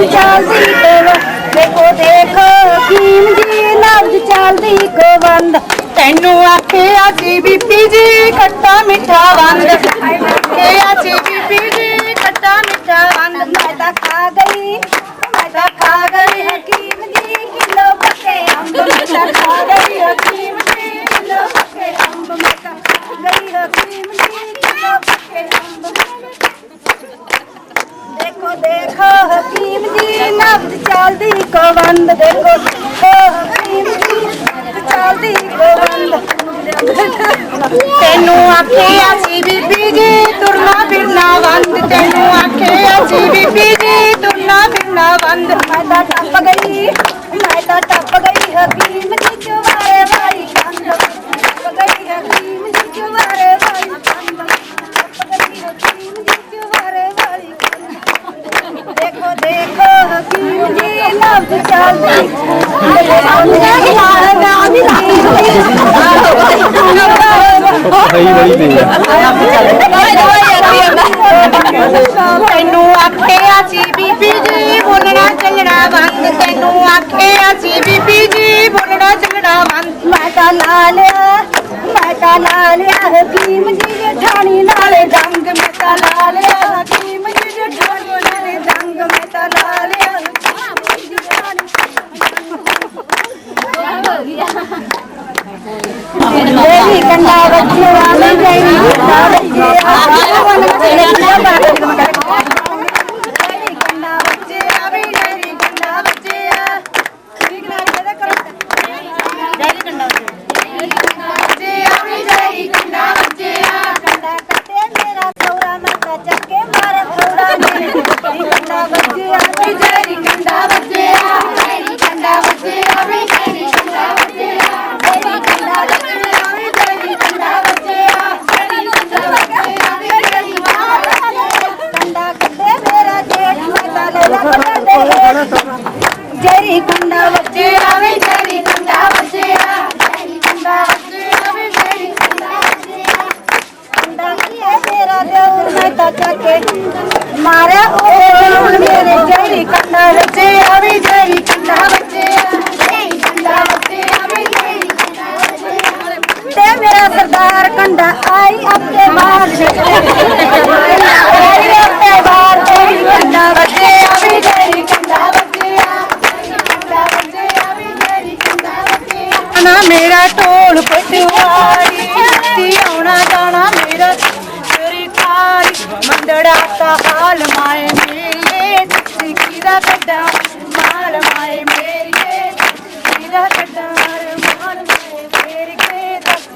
ਨਬਜ਼ ਚੱਲਦੀ ਗੋਵੰਦ ਦੇਖੋ ਦੇਖੋ ਹਕੀਮ ਜੀ ਨਬਜ਼ ਚੱਲਦੀ ਗੋਵੰਦ ਤੈਨੂੰ ਆਖਿਆ ਸੀ ਬੀਬੀ ਜੀ, ਖੱਟਾ ਮਿੱਠਾ ਵੰਦ। ਆਖਿਆ ਸੀ ਬੀਬੀ ਜੀ, ਖੱਟਾ ਮਿੱਠਾ ਵੰਦ। ਮੈਂ ਤਾਂ ਖਾ ਗਈ, ਮੈਂ ਤਾਂ ਖਾ ਗਈ ਹਕੀਮ ਜੀ ਕਿਲੋ ਪੱਕੇ ਅੰਬ। ਮੈਂ ਤਾਂ ਖਾ ਗਈ ਹਕੀਮ ਜੀ ਕਿਲੋ ਪੱਕੇ ਅੰਬ। ਮੈਂ ਤਾਂ ਖਾ ਗਈ ਹਕੀਮ ਜੀ ਕਿਲੋ ਪੱਕੇ ਅੰਬ। ਦੇਖੋ ਦੇਖੋ, ਹਕੀਮ ਜੀ ਨਬਜ਼ ਚੱਲਦੀ ਗੋਵੰਦ ਦੇਖੋ ਦੇਖੋ ਹਕੀਮ ਜੀ ਨਬਜ਼ ਚੱਲਦੀ ਗੋਵੰਦ ਤੈਨੂੰ ਆਖਿਆ ਸੀ ਬੀਬੀ ਜੀ, ਤੁਰਨਾ ਫਿਰਨਾ ਵੰਦ ਤੈਨੂੰ ਆਖਿਆ ਸੀ ਬੀਬੀ ਜੀ, ਤੁਰਨਾ ਫਿਰਨਾ ਵੰਦ ਮੈਂ ਤਾਂ ਟੱਪ ਗਈ, ਮੈਂ ਤਾਂ ਟੱਪ ਗਈ, ਹਕੀਮ ਜੀ ਚੁਬਾਰੇ ਵਾਲੀ ਕੰਧ। ਟੱਪ ਗਈ, ਹਕੀਮ ਜੀ ਚੁਬਾਰੇ ਸਹੀ ਬੜੀ ਪਈ ਆ। ਕੰਨਾ ਬੱਚੇ ਬੱਚੇ ਮੇਰਾ ਢੋਲ ਪਟਵਾਰੀ ਤੀ ਆਉਣਾ ਜਾਣਾ ਮੇਰਾ ਤੇਰੀ ਮੰਦੜਾ ਦਾ ਹਾਲ ਮਾਏ ਮੇਰੀਏ, ਸਿੱਖੀ ਦਾ ਕੱਡਾ ਮਾਲ ਮਾਏ ਮੇਰੀਏ, ਸਿੱਖੀ ਦਾ ਕੱਡਾ ਮਾਲ ਮਾਏ ਮੇਰੀਏ, ਦੱਸ।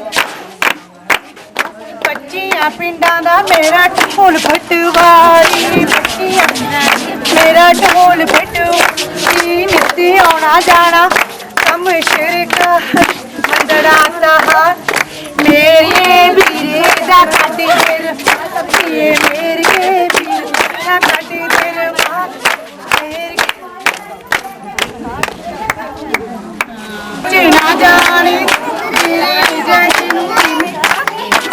ਬੱਚੀਆਂ ਪਿੰਡਾਂ ਦਾ ਮੇਰਾ ਢੋਲ ਪਟਵਾਰੀ, ਬੱਚੀਆਂ ਮੇਰਾ ਢੋਲ ਪਟਵਾਰੀ। ਨਿੱਤੀ ਆਉਣਾ ਜਾਣਾ ਕੰਮ ਸ਼ਿਰਕ ਮੰਦੜਾ ਦਾ ਮੇਰੀਏ ਵੀਰੇ ਦਾ ਕੱਢੀ ਤੇਰ ਇਹ ਮੇਰੀਏ ਵੀਰੇ ਦਾ ਕੱਢੀ ਤੇਰ ਮਾਂ ਮੇਰੀ ਚਿਣਾ ਜਾਣੇ, ਤੇਰੇ ਜਾਣੀ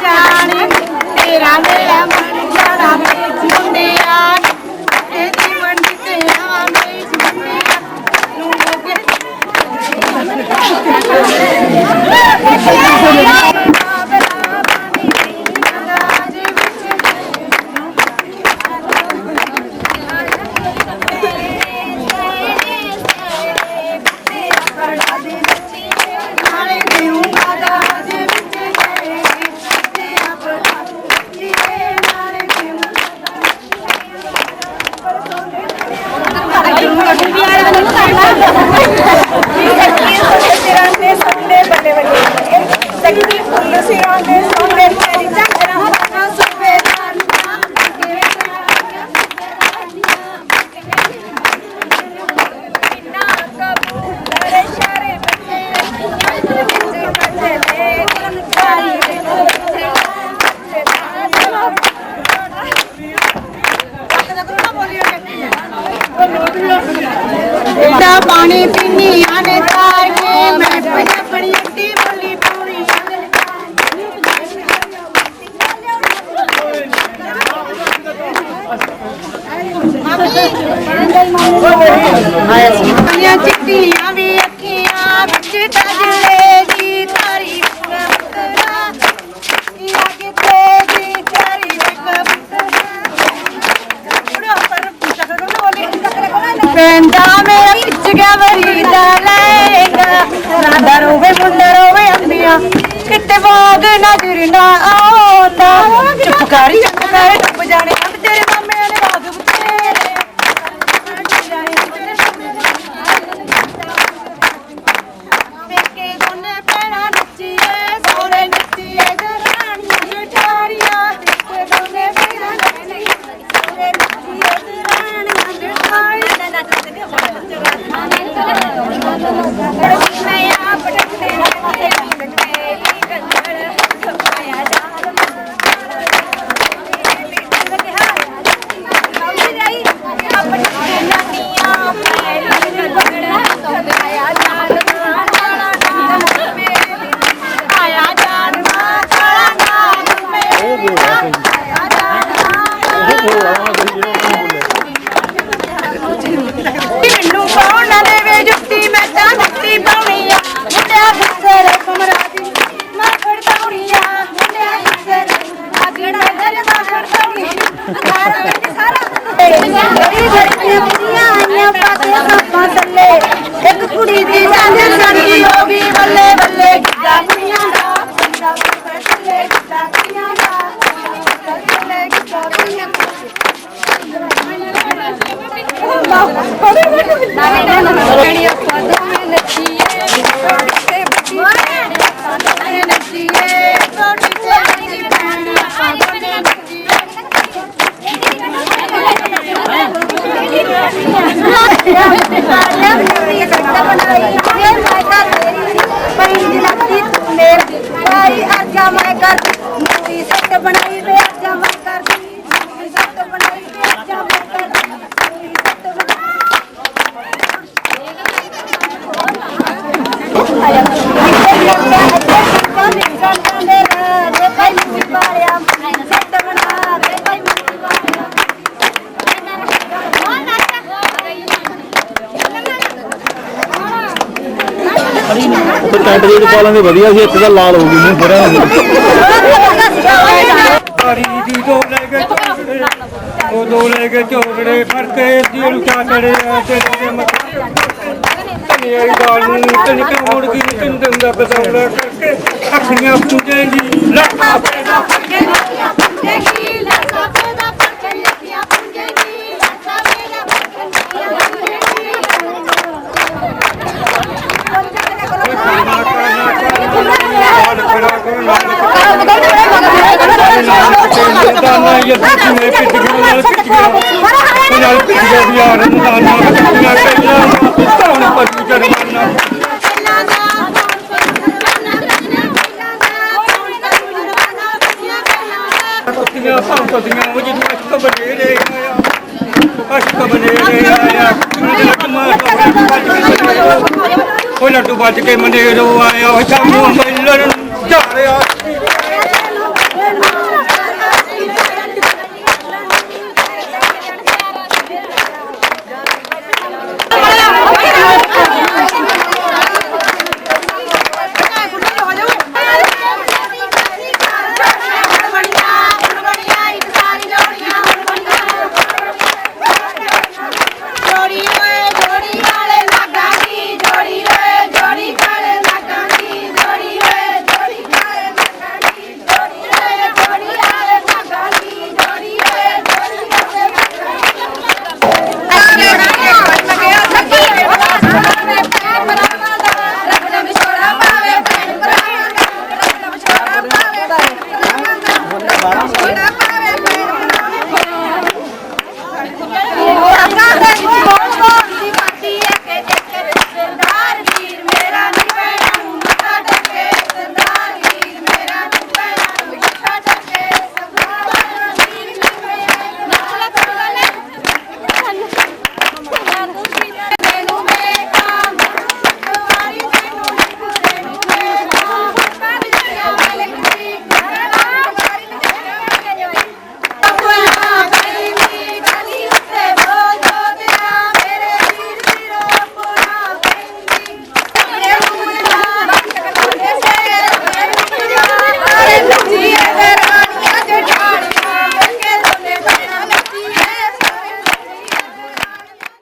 ਜਾਣੇ। ਤੇਰਾ ਮੇਰਾ ਮਨ ਜਾਣਾ Thank you. ਦਾ ਪਾਣੀ ਪੈਂਦਾ ਮੇਰਾ ਵਿੱਚ ਗਿਆ ਵਰੀ ਦਾ ਲਹਿੰਗਾ ਨਾ ਡਰੋਵੇ ਮੁੰਡਾ ਰੋਵੇ ਅੰਬੀਆਂ ਕਿਤੇ ਬਾਗ ਨਜ਼ਰ ਨਾ ਆਉਂਦਾ ਇੱਕ ਕੁੜੀ ਦੀ ਜਾਂਦੇ ਸਾਡੀ ਹੋ ਗਈ ਬੱਲੇ ਬੱਲੇ ਗਿੱਧਾ ਕੁੜੀਆਂ ਦਾ ਗਿੱਧਾ ਥੱਲੇ ਗਿੱਧਾ ਕੁੜੀਆਂ ਦਾ ਥੱਲੇ ਗਿੱਧਾ ਕੁੜੀਆਂ ਦਾ ਮੈਂ ਤੇ ਟੈਂਟ ਜਿਹੜੇ ਪਾ ਲਾਂਗੇ, ਵਧੀਆ ਸੀ ਇੱਥੇ ਤਾਂ ਲਾਲ ਹੋ ਗਈ, ਮੂੰਹ ਪੂਰਾ ਸਾਰੀ ਦੀ ਦੋ ਲੈ ਕੇ ਝੋਗੜੇ ਉਹ ਦੋ ਲੈ ਕੇ ਝੋਗੜੇ ਫੜ ਕੇ ਦਿਲ ਚਾਟੜੇ ਆ ਤੇਰੇ ਦੇ ਮੱਥੇ। ਤਨੀ ਆਈ ਦਾਲ ਨੂੰ ਤਨ ਕਿ ਮੁੜ ਗਈ ਤਨ ਦੰ ਦਾ ਬਦੌੜਾ ਕਰਕੇ, ਅੱਖੀਆਂ ਪੁੰਜੇਗੀ ਲੱਖਾਂ ਪੈਦਾ ਹਾਲ ਯਾਰ ਨਾਨਾ ਪਿੱਟੀਆਂ ਕਈਆਂ ਧੌਣ ਪੱਟੀ ਜਰਮਾਨਾ ਕੁੱਤੀਆਂ ਭੌਂਕਦੀਆਂ ਉਹ ਜਿਹਨੂੰ ਅਸ਼ਕ ਬਣੇ ਰੇ ਆਇਆ ਅਸ਼ਕ ਬਣੇ ਰੇ ਆਇਆ ਉਹ ਲੱਡੂ ਵੱਜ ਕੇ ਮੰਡੇਰੋ ਆਇਆ ਉਹ ਸਾਮੂ ਮਿਲਣ, ਝਾੜਿਆ। ਜੋੜੀ